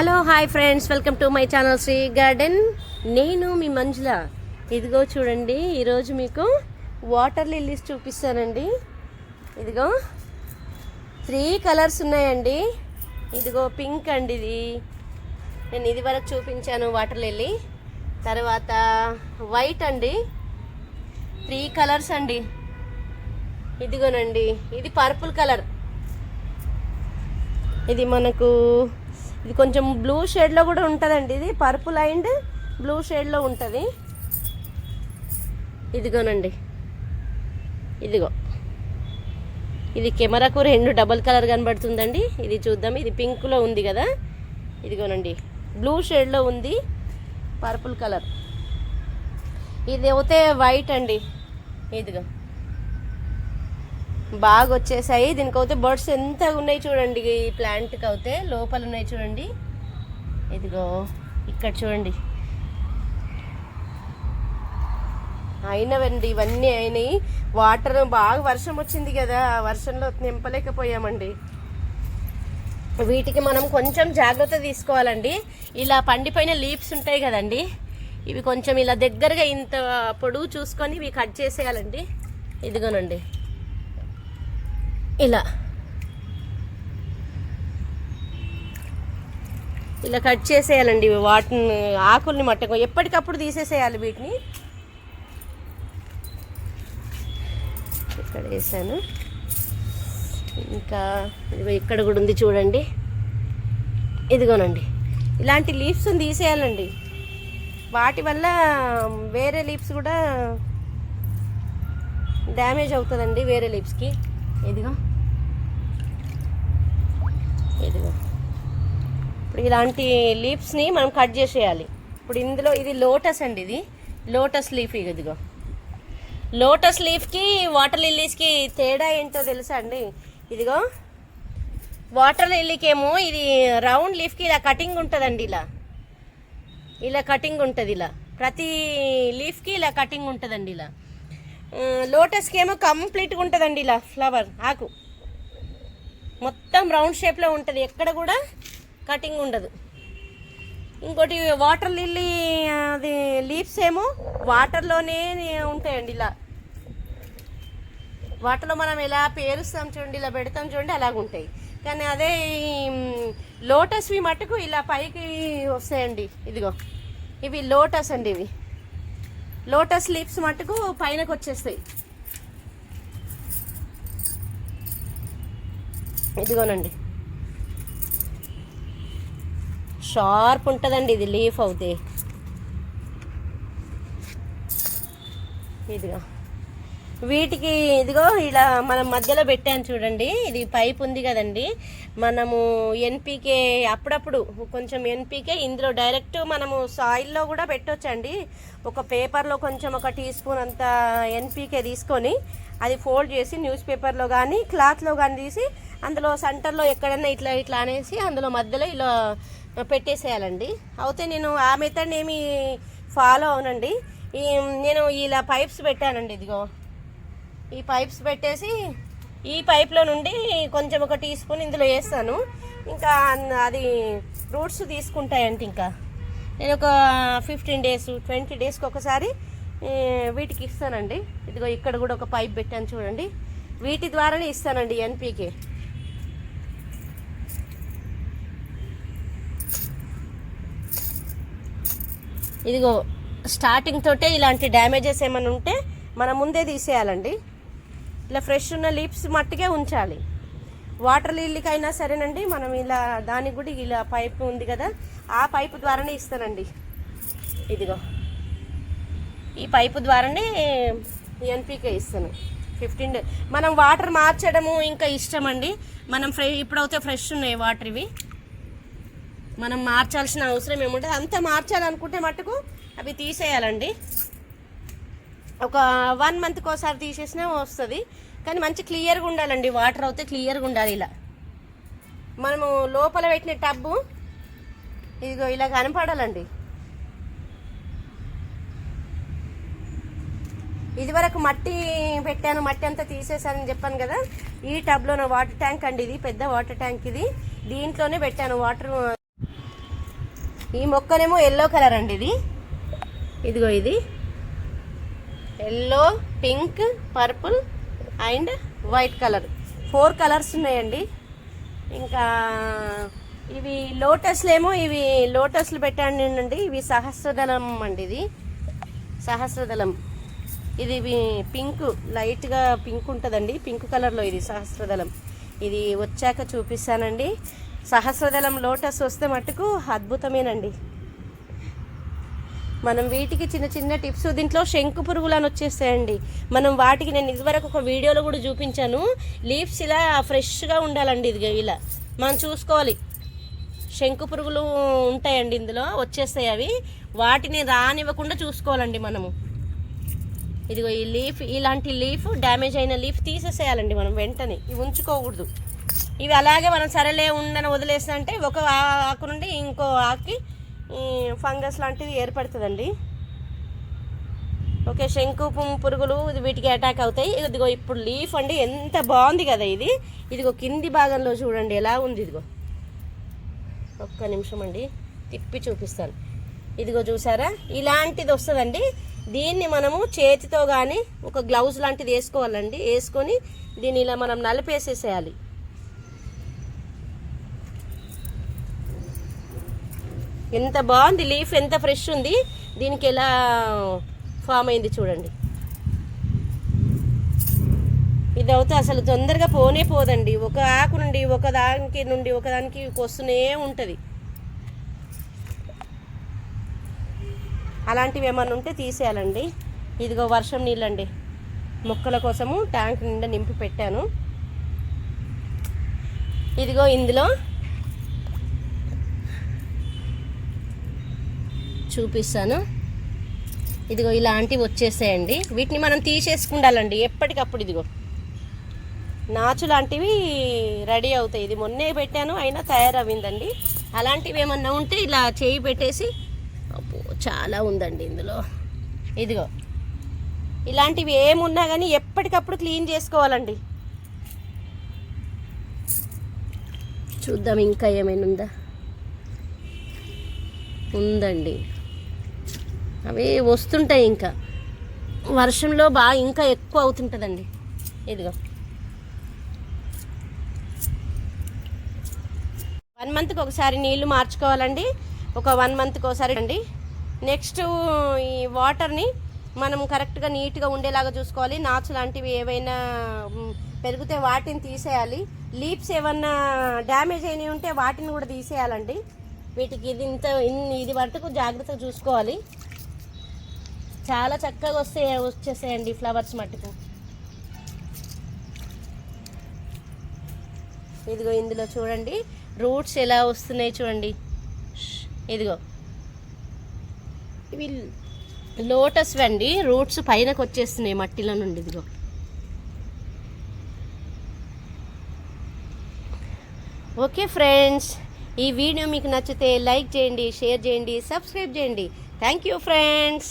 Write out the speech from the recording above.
Hello hi friends. Welcome to my channel Shri garden. నేను మీ మంజుల. ఇదిగో చూడండి ఈరోజు మీకు వాటర్ లిల్లీస్ చూపిస్తానండి. ఇదిగో త్రీ కలర్స్ ఉన్నాయండి. ఇదిగో పింక్ అండి ఇది. నేను ఇది వరకు చూపించాను వాటర్ లిల్లీ. తర్వాత వైట్ అండి. త్రీ కలర్స్ అండి. ఇదిగోనండి ఇది పర్పుల్ కలర్. ఇది మనకు ఇది కొంచెం బ్లూ షేడ్లో కూడా ఉంటుందండి ఇది. పర్పుల్ అండ్ బ్లూ షేడ్లో ఉంటుంది. ఇదిగోనండి. ఇదిగో. ఇది కెమెరాకు రెండు డబల్ కలర్ కనబడుతుందండి. ఇది చూద్దాం. ఇది పింక్లో ఉంది కదా. ఇదిగోనండి. బ్లూ షేడ్లో ఉంది పర్పుల్ కలర్. ఇది అయితే వైట్ అండి. ఇదిగో. బాగా వచ్చేసాయి దీనికి అయితే బర్డ్స్ ఎంత ఉన్నాయి చూడండి. ఈ ప్లాంట్కి అయితే లోపల ఉన్నాయి చూడండి. ఇదిగో ఇక్కడ చూడండి. అయినవండి ఇవన్నీ అయినాయి. వాటర్ బాగా వర్షం వచ్చింది కదా వర్షంలో నింపలేకపోయామండి. వీటికి మనం కొంచెం జాగ్రత్త తీసుకోవాలండి. ఇలా పండిపోయిన లీవ్స్ ఉంటాయి కదండి. ఇవి కొంచెం ఇలా దగ్గరగా ఇంత పొడుగు చూసుకొని ఇవి కట్ చేసేయాలండి. ఇదిగోనండి. ఇలా. ఇలా కట్ చేసేయాలండి వాటిని ఆకుల్ని మట్టకు ఎప్పటికప్పుడు తీసేసేయాలి వీటిని. ఇక్కడ వేసాను. ఇంకా ఇక్కడ కూడా ఉంది చూడండి. ఇదిగోనండి. ఇలాంటి లీవ్స్ తీసేయాలండి. వాటి వల్ల వేరే లీవ్స్ కూడా డ్యామేజ్ అవుతుందండి వేరే లీవ్స్కి ఇదిగో. ఇప్పుడు ఇలాంటి లీవ్స్ని మనం కట్ చేసేయాలి. ఇప్పుడు ఇందులో ఇది లోటస్ అండి ఇది. లోటస్ లీఫ్ ఇదిగో. లోటస్ లీఫ్కి వాటర్ లిల్లీస్కి తేడా ఏంటో తెలుసా అండి? ఇదిగో. వాటర్ లిల్లీకేమో ఇది రౌండ్ లీఫ్కి ఇలా కటింగ్ ఉంటుందండి ఇలా. ఇలా కటింగ్ ఉంటుంది ఇలా. ప్రతి లీఫ్కి ఇలా కటింగ్ ఉంటుందండి ఇలా. లోటస్కి ఏమో కంప్లీట్గా ఉంటుందండి ఇలా ఫ్లవర్ ఆకు. మొత్తం రౌండ్ షేప్లో ఉంటుంది. ఎక్కడ కూడా కటింగ్ ఉండదు. ఇంకోటి వాటర్ లిల్లీ అది లీవ్స్ ఏమో వాటర్లోనే ఉంటాయండి ఇలా. వాటర్లో మనం ఎలా పేరుస్తాం చూడండి ఇలా పెడతాం చూడండి అలాగ ఉంటాయి. కానీ అదే ఈ లోటస్వి మట్టుకు ఇలా పైకి వస్తాయండి. ఇదిగో ఇవి లోటస్ అండి ఇవి. లోటస్ లీప్స్ మట్టుకు పైనకు వచ్చేస్తాయి. ఇదిగోనండి. షార్ప్ ఉంటుందండి ఇది లీఫ్ అవుతే. ఇదిగో. వీటికి ఇదిగో ఇలా మనం మధ్యలో పెట్టాను చూడండి ఇది పైప్ ఉంది కదండి. మనము ఎన్పికే అప్పుడప్పుడు కొంచెం ఎన్పికే ఇందులో డైరెక్ట్ మనము సాయిల్లో కూడా పెట్టొచ్చండి. ఒక పేపర్లో కొంచెం ఒక టీ స్పూన్ అంత ఎన్పికే తీసుకొని అది ఫోల్డ్ చేసి న్యూస్ పేపర్లో కానీ క్లాత్లో కానీ తీసి అందులో సెంటర్లో ఎక్కడైనా ఇట్లా ఇట్లా అనేసి అందులో మధ్యలో ఇలా పెట్టేసేయాలండి. అయితే నేను ఆ మెథడ్ ఏమి ఫాలో అవునండి ఈ నేను ఇలా పైప్స్ పెట్టానండి ఇదిగో. ఈ పైప్స్ పెట్టేసి ఈ పైప్లో నుండి కొంచెం ఒక టీ స్పూన్ ఇందులో వేస్తాను. ఇంకా అది రూట్స్ తీసుకుంటాయంట ఇంకా. నేను ఒక ఫిఫ్టీన్ డేస్ ట్వంటీ డేస్కి ఒకసారి వీటికి ఇస్తానండి. ఇదిగో ఇక్కడ కూడా ఒక పైప్ పెట్టాను చూడండి. వీటి ద్వారానే ఇస్తానండి ఎన్పీకే ఇదిగో స్టార్టింగ్ తోటే ఇలాంటి డ్యామేజెస్ ఏమైనా ఉంటే మనం ముందే తీసేయాలండి. ఇలా ఫ్రెష్ ఉన్న లీప్స్ మట్టుకే ఉంచాలి. వాటర్ లిల్లీకైనా సరేనండి మనం ఇలా దానికి కూడా ఇలా పైపు ఉంది కదా ఆ పైపు ద్వారానే ఇస్తానండి. ఇదిగో ఈ పైపు ద్వారానే ఎన్పికే ఇస్తాను. ఫిఫ్టీన్ డే మనం వాటర్ మార్చడము ఇంకా ఇష్టం అండి మనం ఫ్రె ఇప్పుడైతే ఫ్రెష్ ఉన్నాయి వాటర్ ఇవి. మనం మార్చాల్సిన అవసరం ఏముంటుంది అంత మార్చాలనుకుంటే మట్టుకు అవి తీసేయాలండి. ఒక వన్ మంత్కి ఒకసారి తీసేసినా వస్తుంది. కానీ మంచి క్లియర్గా ఉండాలండి. వాటర్ అయితే క్లియర్గా ఉండాలి ఇలా. మనము లోపల పెట్టిన టబ్బు ఇదిగో ఇలా కనపడాలండి. ఇదివరకు మట్టి పెట్టాను మట్టి అంతా తీసేసానని చెప్పాను కదా. ఈ టబ్లో నా వాటర్ ట్యాంక్ అండి ఇది పెద్ద వాటర్ ట్యాంక్ ఇది. దీంట్లోనే పెట్టాను వాటర్ ఈ మొక్కనేమో ఎల్లో కలర్ అండి ఇది. ఇదిగో ఇది. Yellow pink purple and white colour four colours ఉన్నాయండి. ఇంకా ఇవి లోటస్లు ఏమో ఇవి లోటస్లు పెట్టండి అండి. ఇవి సహస్రదళం అండి ఇది. సహస్రదళం. ఇది పింక్ లైట్గా పింక్ ఉంటుందండి. పింక్ కలర్లో ఇది సహస్రదళం. ఇది వచ్చాక చూపిస్తానండి. సహస్రదళం లోటస్ వస్తే మటుకు అద్భుతమేనండి. మనం వీటికి చిన్న చిన్న టిప్స్ దీంట్లో శంకు పురుగులు అని వచ్చేస్తాయండి. మనం వాటికి నేను ఇదివరకు ఒక వీడియోలో కూడా చూపించాను. లీవ్స్ ఇలా ఫ్రెష్గా ఉండాలండి ఇది ఇలా. మనం చూసుకోవాలి. శంకు పురుగులు ఉంటాయండి ఇందులో వచ్చేస్తాయి అవి. వాటిని రానివ్వకుండా చూసుకోవాలండి మనము. ఇదిగో ఈ లీఫ్ ఇలాంటి లీఫ్ డ్యామేజ్ అయిన లీఫ్ తీసేసేయాలండి మనం వెంటనే. ఇవి ఉంచుకోకూడదు. ఇవి అలాగే మనం సరేలే ఉండని వదిలేసినంటే అంటే ఒక ఆకు నుండి ఇంకో ఆకి ఫంగస్ లాంటిది ఏర్పడుతుందండి. ఓకే శంకు పురుగులు ఇది వీటికి అటాక్ అవుతాయి. ఇదిగో ఇప్పుడు లీఫ్ అండి ఎంత బాగుంది కదా ఇది. ఇదిగో కింది భాగంలో చూడండి ఎలా ఉంది ఇదిగో. ఒక్క నిమిషం అండి తిప్పి చూపిస్తాను. ఇదిగో చూసారా? ఇలాంటిది వస్తుందండి. దీన్ని మనము చేతితో కానీ ఒక గ్లౌజ్ లాంటిది వేసుకోవాలండి. వేసుకొని దీన్ని ఇలా మనం నలిపేసేసేయాలి. ఎంత బాగుంది లీఫ్ ఎంత ఫ్రెష్ ఉంది దీనికి ఎలా ఫామ్ అయింది చూడండి. ఇది అవుతే అసలు తొందరగా పోనే పోదండి. ఒక ఆకు నుండి ఒకదానికి నుండి ఒకదానికి వస్తూనే ఉంటుంది. అలాంటివి ఏమన్నా ఉంటే తీసేయాలండి. ఇదిగో వర్షం నీళ్ళండి. మొక్కల కోసము ట్యాంక్ నిండా నింపి పెట్టాను. ఇదిగో ఇందులో చూపిస్తాను. ఇదిగో ఇలాంటివి వచ్చేసాయండి. వీటిని మనం తీసేసుకుండాలండి. ఎప్పటికప్పుడు ఇదిగో. నాచు లాంటివి రెడీ అవుతాయి. ఇది మొన్నే పెట్టాను అయినా తయారవ్విందండి. అలాంటివి ఏమన్నా ఉంటే ఇలా చేయి పెట్టేసి చాలా ఉందండి ఇందులో. ఇదిగో. ఇలాంటివి ఏమున్నా కానీ ఎప్పటికప్పుడు క్లీన్ చేసుకోవాలండి. చూద్దాం ఇంకా ఏమైనా ఉందా? ఉందండి. అవి వస్తుంటాయి ఇంకా. వర్షంలో బాగా ఇంకా ఎక్కువ అవుతుంటుందండి. ఇదిగో. వన్ మంత్కి ఒకసారి నీళ్ళు మార్చుకోవాలండి. ఒక వన్ మంత్కి ఒకసారి అండి. నెక్స్ట్ ఈ వాటర్ని మనం కరెక్ట్గా నీట్గా ఉండేలాగా చూసుకోవాలి. నాచు లాంటివి ఏవైనా పెరిగితే వాటిని తీసేయాలి. లీప్స్ ఏమన్నా డ్యామేజ్ అయినవి ఉంటే వాటిని కూడా తీసేయాలండి. వీటికి ఇది ఇంత ఇది వరకు జాగ్రత్తగా చూసుకోవాలి. చాలా చక్కగా వస్తే వచ్చేసాయండి ఫ్లవర్స్ మట్టుకు ఇదిగో ఇందులో చూడండి రూట్స్ ఎలా వస్తున్నాయి చూడండి. ఇదిగో. ఇవి లోటస్ అండి రూట్స్ పైనకు వచ్చేస్తున్నాయి మట్టిలో నుండి ఇదిగో. ఓకే ఫ్రెండ్స్ ఈ వీడియో మీకు నచ్చితే లైక్ చేయండి షేర్ చేయండి సబ్స్క్రైబ్ చేయండి. Thank you friends.